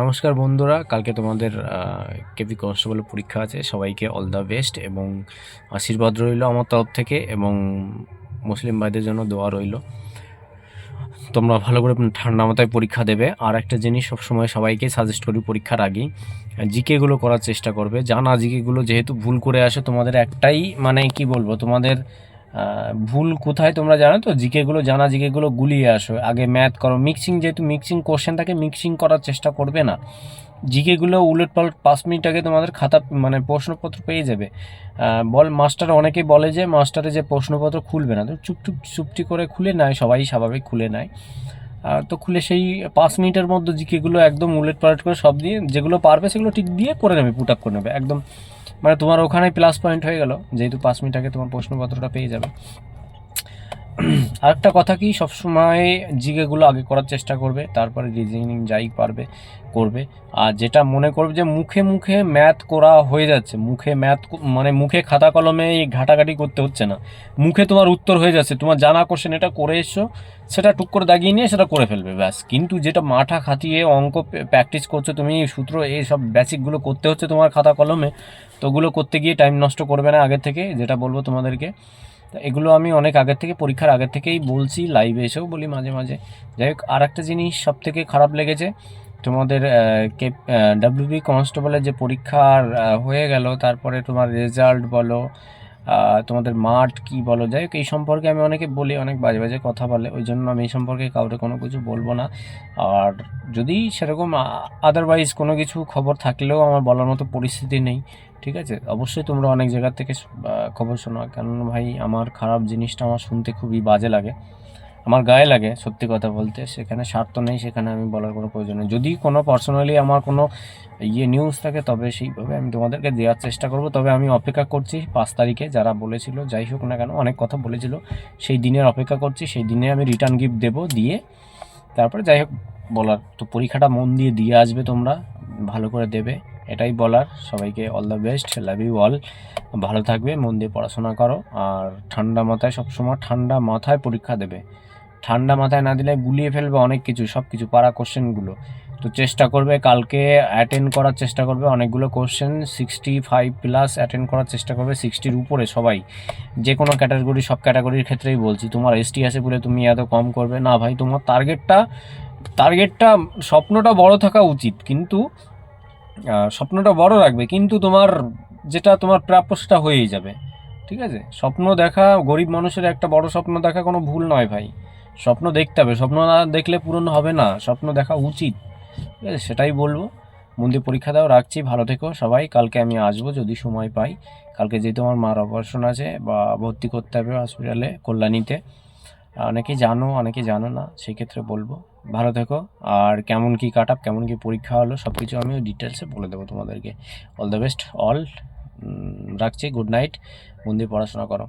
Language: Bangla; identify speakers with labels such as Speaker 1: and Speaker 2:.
Speaker 1: নমস্কার বন্ধুরা, কালকে তোমাদের কেপি কনস্টেবলের পরীক্ষা আছে, সবাইকে অল দ্য বেস্ট এবং আশীর্বাদ রইল আমার তরফ থেকে এবং মুসলিম ভাইদের জন্য দোয়া রইল। তোমরা ভালো করে ঠান্ডা মাথায় পরীক্ষা দেবে। আর একটা জিনিস সবসময় সবাইকে সাজেস্ট করি পরীক্ষার আগেই জিকেগুলো করার চেষ্টা করবে। জানা জিকেগুলো যেহেতু ভুল করে আসে, তোমাদের একটাই মানে কি বলব, তোমাদের ভুল কোথায় তোমরা জানো তো? জিকেগুলো জানা, জিকেগুলো গুলিয়ে আসো। আগে ম্যাথ করো। মিক্সিং যেহেতু মিক্সিং কোশ্চেন থাকে মিক্সিং করার চেষ্টা করবে না। জিকেগুলো উলট পালট পাঁচ মিনিট আগে তোমাদের খাতা মানে প্রশ্নপত্র পেয়ে যাবে। বল, মাস্টার অনেকেই বলে যে, মাস্টারে যে প্রশ্নপত্র খুলবে না, তো চুপচুপ চুপটি করে খুলে নেয়, সবাই স্বাভাবিক খুলে নেয়। তো খুলে সেই পাঁচ মিনিটের মধ্যে জিকেগুলো একদম উলেট পালট করে সব দিয়ে, যেগুলো পারবে সেগুলো ঠিক দিয়ে করে নেবে পুট আপ করে নেবে। একদম মানে তোমার ওখানে প্লাস পয়েন্ট হয়ে গেল। যেহেতু পাঁচ মিনিট আগে তোমার প্রশ্নপত্রটা পেয়ে যাবে। আরেকটা কথা কি, সবসময় জিকেগুলো আগে করার চেষ্টা করবে, তারপরে রিজনিং যাই পারবে, করবে। আর যেটা মনে করবে যে মুখে মুখে ম্যাথ করা হয়ে যাচ্ছে, মুখে ম্যাথ মানে মুখে খাতা কলমে এই ঘাটাঘাটি করতে হচ্ছে না। মুখে তোমার উত্তর হয়ে যাচ্ছে, তোমার জানা কোশ্চেন এটা করে এসছো সেটা টুক করে দাগিয়ে নিয়ে সেটা করে ফেলবে, ব্যাস। কিন্তু যেটা মাথা খাটিয়ে অঙ্ক প্র্যাকটিস করছ তুমি সূত্র, এই সব বেসিকগুলো করতে হচ্ছে তোমার খাতা কলমে, তো ওগুলো করতে গিয়ে টাইম নষ্ট করবে না আগের থেকে, যেটা বলব তোমাদেরকে। তো এগুলো আমি অনেক আগের থেকে, পরীক্ষার আগের থেকেই বলছি লাইভে এসেও বলি মাঝে মাঝে। যাই হোক আর একটা জিনিস সব থেকে খারাপ লেগেছে, তোমাদের কে ডাব্লিউবি কনস্টেবলের যে পরীক্ষার হয়ে গেল, তারপরে তোমার রেজাল্ট বলো তোমাদের মাঠ কি বলো? যাই হোক, এই সম্পর্কে আমি অনেকে বলি, অনেক বাজে বাজে কথা বলে, ওই জন্য আমি এই সম্পর্কে কাউকে কোনো কিছু বলব না। আর যদি সেরকম আদারওয়াইজ কোনো কিছু খবর থাকলেও আমার বলার মতো পরিস্থিতি নেই, ঠিক আছে? অবশ্যই তোমরা অনেক জায়গা থেকে খবর শোনো। কেন ভাই, আমার খারাপ জিনিসটা আমার শুনতে খুবই বাজে লাগে। আমার গায়ে লাগে, সত্যি কথা বলতে। সেখানে স্বার্থ নেই, সেখানে আমি বলার কোনো প্রয়োজন নেই। যদি কোনো পার্সোনালি আমার কোনো ইয়ে নিউজ থাকে, তবে সেইভাবে আমি তোমাদেরকে দেওয়ার চেষ্টা করব। তবে আমি অপেক্ষা করছি পাঁচ তারিখে যারা বলেছিল, যাই হোক না কেন, অনেক কথা বলেছিল। সেই দিনের অপেক্ষা করছি, সেই দিনে আমি রিটার্ন গিফট দেবো দিয়ে তারপরে যাই হোক বলার। তো পরীক্ষাটা মন দিয়ে দিয়ে আসবে তোমরা, ভালো করে দেবে। এটাই বলার। সবাইকে all the best love you all ভালো থাকবে, মন দিয়ে পড়াশোনা করো। আর ঠান্ডা মাথায়, সবসময় ঠান্ডা মাথায় পরীক্ষা দেবে। ঠান্ডা মাথায় না দিলে গুলিয়ে ফেলবে অনেক কিছু সব কিছু পারা কোশ্চেনগুলো তো চেষ্টা করবে, কালকে অ্যাটেন্ড করার চেষ্টা করবে অনেকগুলো question sixty five plus attend করার চেষ্টা করবে সিক্সটির উপরে সবাই। যে কোনো ক্যাটাগরি সব ক্যাটাগরির ক্ষেত্রেই বলছি, তোমার এসটি আছে বলে তুমি এত কম করবে। না ভাই, তোমার টার্গেটটা টার্গেটটা স্বপ্নটা বড় থাকা উচিত। কিন্তু স্বপ্নটা বড় রাখবে কিন্তু তোমার যেটা তোমার প্রাপ্য সেটা হয়েই যাবে, ঠিক আছে? স্বপ্ন দেখা, গরিব মানুষের একটা বড় স্বপ্ন দেখা কোনো ভুল নয় ভাই। স্বপ্ন দেখতে হবে, স্বপ্ন না দেখলে পূরণ হবে না, স্বপ্ন দেখা উচিত, ঠিক আছে? সেটাই বলব। মন্দির পরীক্ষা দাও, রাখছি, ভালো থেকো সবাই। কালকে আমি আসব যদি সময় পাই। কালকে যেহেতু আমার মার অপারেশন আছে বা ভর্তি করতে হবে হসপিটালে কল্যাণীতে। অনেকেই জানো, অনেকে জানো না সেক্ষেত্রে বলব। ভালো থেকো। আর কেমন কি কাট আপ কেমন কি পরীক্ষা হলো সব কিছু আমি ডিটেলসে বলে দেবো তোমাদেরকে। অল দ্য বেস্ট অল রাখছি গুড নাইট মন দিয়ে পড়াশোনা করো।